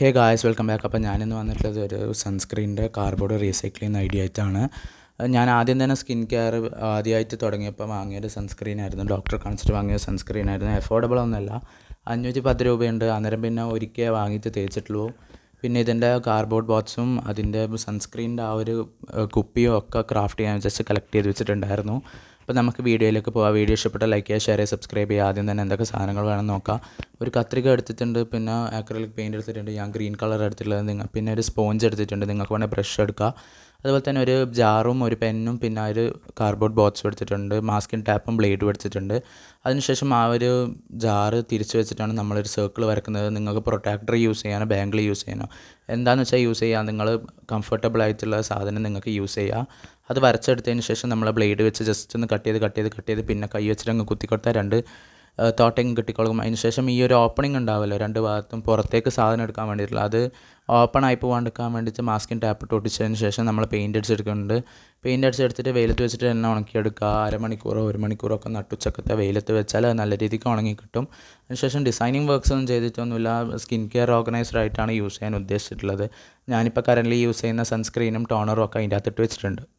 Hey guys welcome back അപ്പോൾ ഞാനിന്ന് വന്നിട്ടുള്ളത് ഒരു സൺസ്ക്രീനിന്റെ കാർബോർഡ് റീസൈക്ലിംഗ് ഐഡിയ ആയിട്ടാണ് ഞാൻ ആദ്യം തന്നെ സ്കിൻ കെയർ ആദ്യമായിട്ട് തുടങ്ങിയപ്പോൾ വാങ്ങിയൊരു സൺസ്ക്രീൻ ആയിരുന്നു. ഡോക്ടർ കാണിച്ചിട്ട് വാങ്ങിയ സൺസ്ക്രീൻ ആയിരുന്നു. ഒന്നുമല്ല അഞ്ഞൂറ്റി പത്ത് രൂപയുണ്ട്. അന്നേരം പിന്നെ ഒരിക്കൽ വാങ്ങിയിട്ട് തേച്ചിട്ടുള്ളൂ. പിന്നെ ഇതിന്റെ കാർബോർഡ് ബോക്സും അതിന്റെ സൺസ്ക്രീനിന്റെ ആ ഒരു കുപ്പിയും ഒക്കെ ക്രാഫ്റ്റ് ചെയ്യാൻ ജസ്റ്റ് കളക്ട് ചെയ്ത് വെച്ചിട്ടുണ്ടായിരുന്നു. അപ്പോൾ നമുക്ക് വീഡിയോയിലേക്ക് പോകാം വീഡിയോ ഇഷ്ടപ്പെട്ട ലൈക്ക് ചെയ്യുക ഷെയർ ചെയ്യുക സബ്സ്ക്രൈബ് ചെയ്യുക. ആദ്യം തന്നെ എന്തൊക്കെ സാധനങ്ങൾ വേണം നോക്കാം. ഒരു കത്രിക എടുത്തിട്ടുണ്ട് പിന്നെ ആക്രലിക് പെയിന്റ് എടുത്തിട്ടുണ്ട്. ഞാൻ ഗ്രീൻ കളർ എടുത്തിട്ടുള്ളത് നിങ്ങൾ പിന്നെ ഒരു സ്പോഞ്ച് എടുത്തിട്ടുണ്ട്. നിങ്ങൾക്ക് വേണമെങ്കിൽ ബ്രഷ് എടുക്കുക അതുപോലെ തന്നെ ഒരു ജാറും ഒരു പെന്നും പിന്നെ ഒരു കാർഡ്ബോർഡ് ബോക്സും എടുത്തിട്ടുണ്ട് മാസ്കിൻ ടാപ്പും ബ്ലേഡും എടുത്തിട്ടുണ്ട് അതിനുശേഷം ആ ഒരു ജാറ് തിരിച്ച് വെച്ചിട്ടാണ് നമ്മളൊരു സർക്കിൾ വരക്കുന്നത് നിങ്ങൾക്ക് പ്രൊട്ടാക്ടർ യൂസ് ചെയ്യാനോ ബാങ്കിൾ യൂസ് ചെയ്യാനോ. എന്താണെന്ന് വെച്ചാൽ യൂസ് ചെയ്യാം. നിങ്ങൾ കംഫർട്ടബിൾ ആയിട്ടുള്ള സാധനം നിങ്ങൾക്ക് യൂസ് ചെയ്യാം. അത് വരച്ചെടുത്തതിന് ശേഷം നമ്മൾ ബ്ലേഡ് വെച്ച് ജസ്റ്റ് ഒന്ന് കട്ട് ചെയ്ത് കട്ട് ചെയ്ത് കട്ട് ചെയ്ത് പിന്നെ കൈ വെച്ചിട്ട് അങ്ങ് കുത്തി കൊടുത്താൽ രണ്ട് തോട്ടയും കിട്ടിക്കൊള്ളും അതിനുശേഷം ഈ ഒരു ഓപ്പണിംഗ് ഉണ്ടാവുമല്ലോ രണ്ട് ഭാഗത്തും പുറത്തേക്ക് സാധനം എടുക്കാൻ വേണ്ടിയിട്ടുള്ള. അത് ഓപ്പൺ ആയി പോകാണ്ടിരിക്കാൻ വേണ്ടിയിട്ട് മാസ്കിൻ ടാപ്പ് ഒട്ടിച്ചതിന് ശേഷം നമ്മൾ പെയിന്റ് അടിച്ചെടുക്കുന്നുണ്ട്. പെയിന്റ് അടിച്ചെടുത്തിട്ട് വെയിലത്ത് വെച്ചിട്ട് തന്നെ ഉണക്കിയെടുക്കുക. അരമണിക്കൂറോ ഒരു മണിക്കൂറോ ഒക്കെ നട്ടുച്ചക്കത്തെ വെയിലത്ത് വെച്ചാൽ അത് നല്ല രീതിക്ക് ഉണങ്ങി കിട്ടും. അതിനുശേഷം ഡിസൈനിങ് വർക്ക്സ് ഒന്നും ചെയ്തിട്ടൊന്നുമില്ല. സ്കിൻ കെയർ ഓർഗനൈസർ ആയിട്ടാണ് യൂസ് ചെയ്യാൻ ഉദ്ദേശിച്ചിട്ടുള്ളത്. ഞാനിപ്പോൾ കറന്റ് യൂസ് ചെയ്യുന്ന സൺസ്ക്രീനും ടോണറും ഒക്കെ അതിന്റെ അകത്തിട്ട് വെച്ചിട്ടുണ്ട്.